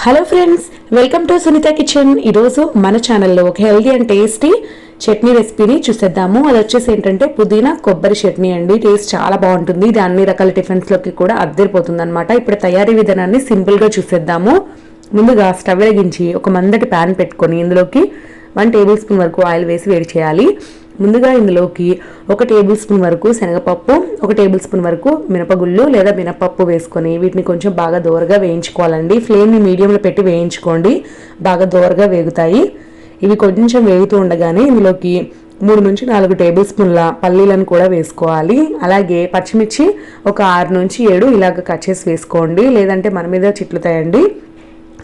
Hello friends welcome to Sunitha kitchen ఈరోజు మన ఛానల్లో ఒక హెల్దీ అండ్ టేస్టీ చట్నీ రెసిపీని చూసేద్దాము. అది వచ్చేసి ఏంటంటే పుదీనా కొబ్బరి చట్నీ అండి. టేస్ట్ చాలా బాగుంటుంది. ఇది అన్ని రకాల టిఫిన్స్లోకి కూడా అద్దరిపోతుంది అనమాట ఇప్పుడు తయారీ విధానాన్ని సింపుల్గా చూసేద్దాము. ముందుగా స్టవ్ వెలిగించి ఒక మందటి ప్యాన్ పెట్టుకొని ఇందులోకి వన్ టేబుల్ స్పూన్ వరకు ఆయిల్ వేసి వేడి చేయాలి. ముందుగా ఇందులోకి ఒక టేబుల్ స్పూన్ వరకు శనగపప్పు ఒక టేబుల్ స్పూన్ వరకు మినపగుళ్ళు లేదా మినపప్పు వేసుకొని వీటిని కొంచెం బాగా దోరగా వేయించుకోవాలండి. ఫ్లేమ్ని మీడియంలో పెట్టి వేయించుకోండి. బాగా దోరగా వేగుతాయి. ఇవి కొంచెం వేగుతూ ఉండగానే ఇందులోకి మూడు నుంచి నాలుగు టేబుల్ స్పూన్ల పల్లీలను కూడా వేసుకోవాలి. అలాగే పచ్చిమిర్చి ఒక ఆరు నుంచి ఏడు ఇలాగ కట్ చేసి వేసుకోండి. లేదంటే మన మీద చిట్లుతాయండి.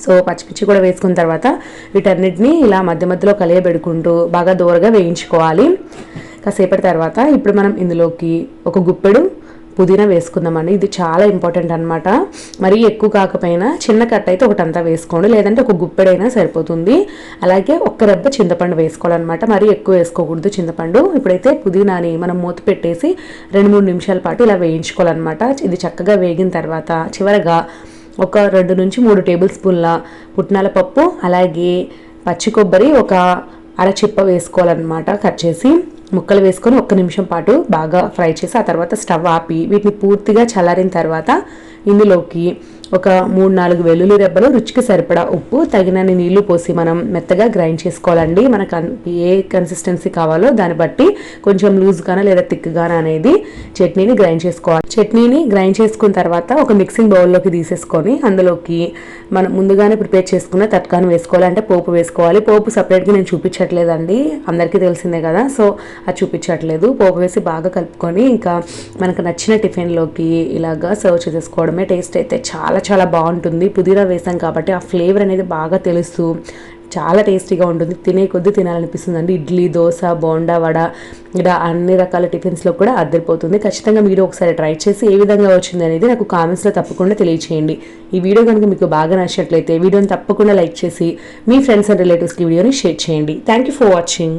సో పచ్చిమిర్చి కూడా వేసుకున్న తర్వాత వీటన్నిటిని ఇలా మధ్య మధ్యలో కలియబెడుకుంటూ బాగా దూరగా వేయించుకోవాలి. కాసేపటి తర్వాత ఇప్పుడు మనం ఇందులోకి ఒక గుప్పెడు పుదీనా వేసుకుందామండి. ఇది చాలా ఇంపార్టెంట్ అనమాట మరీ ఎక్కువ కాకపోయినా చిన్న కట్ అయితే ఒకటంతా వేసుకోండి. లేదంటే ఒక గుప్పెడైనా సరిపోతుంది. అలాగే ఒక్క రెబ్బ చింతపండు వేసుకోవాలన్నమాట. మరీ ఎక్కువ వేసుకోకూడదు చింతపండు. ఇప్పుడైతే పుదీనాని మనం మూత పెట్టేసి రెండు మూడు నిమిషాల పాటు ఇలా వేయించుకోవాలన్నమాట. ఇది చక్కగా వేగిన తర్వాత చివరగా ఒక రెండు నుంచి మూడు టేబుల్ స్పూన్ల పుట్నాల పప్పు అలాగే పచ్చి కొబ్బరి ఒక అరచిప్ప వేసుకోవాలన్నమాట కట్ చేసి. ముక్కలు వేసుకొని ఒక్క నిమిషం పాటు బాగా ఫ్రై చేసి ఆ తర్వాత స్టవ్ ఆపి వీటిని పూర్తిగా చల్లారిన తర్వాత ఇందులోకి ఒక మూడు నాలుగు వెల్లుల్లి రెబ్బలు రుచికి సరిపడా ఉప్పు తగినన్ని నీళ్ళు పోసి మనం మెత్తగా గ్రైండ్ చేసుకోవాలండి. మనకు అన్- ఏ కన్సిస్టెన్సీ కావాలో దాన్ని బట్టి కొంచెం లూజ్గానా లేదా థిక్గానా అనేది చట్నీని గ్రైండ్ చేసుకోవాలి. చట్నీని గ్రైండ్ చేసుకున్న తర్వాత ఒక మిక్సింగ్ బౌల్లోకి తీసేసుకొని అందులోకి మనం ముందుగానే ప్రిపేర్ చేసుకున్న తట్కాను వేసుకోవాలి. అంటే పోపు వేసుకోవాలి. పోపు సపరేట్గా నేను చూపించట్లేదండి. అందరికీ తెలిసిందే కదా. సో అది చూపించట్లేదు. పోపు వేసి బాగా కలుపుకొని ఇంకా మనకు నచ్చిన టిఫిన్లోకి ఇలాగా సర్వ్ చేసేసుకోవడమే టేస్ట్ అయితే చాలా చాలా చాలా బాగుంటుంది. పుదీనా వేసాం కాబట్టి ఆ ఫ్లేవర్ అనేది బాగా తెలుస్తూ చాలా టేస్టీగా ఉంటుంది. తినే కొద్దీ తినాలనిపిస్తుంది అండి ఇడ్లీ దోశ బోండా వడ ఇలా అన్ని రకాల టిఫిన్స్లో కూడా అద్దరిపోతుంది. ఖచ్చితంగా మీరు ఒకసారి ట్రై చేసి ఏ విధంగా వచ్చింది అనేది నాకు కామెంట్స్లో తప్పకుండా తెలియచేయండి. ఈ వీడియో కనుక మీకు బాగా నచ్చినట్లయితే వీడియోని తప్పకుండా లైక్ చేసి మీ ఫ్రెండ్స్ అండ్ రిలేటివ్స్కి వీడియోని షేర్ చేయండి. Thank you for watching.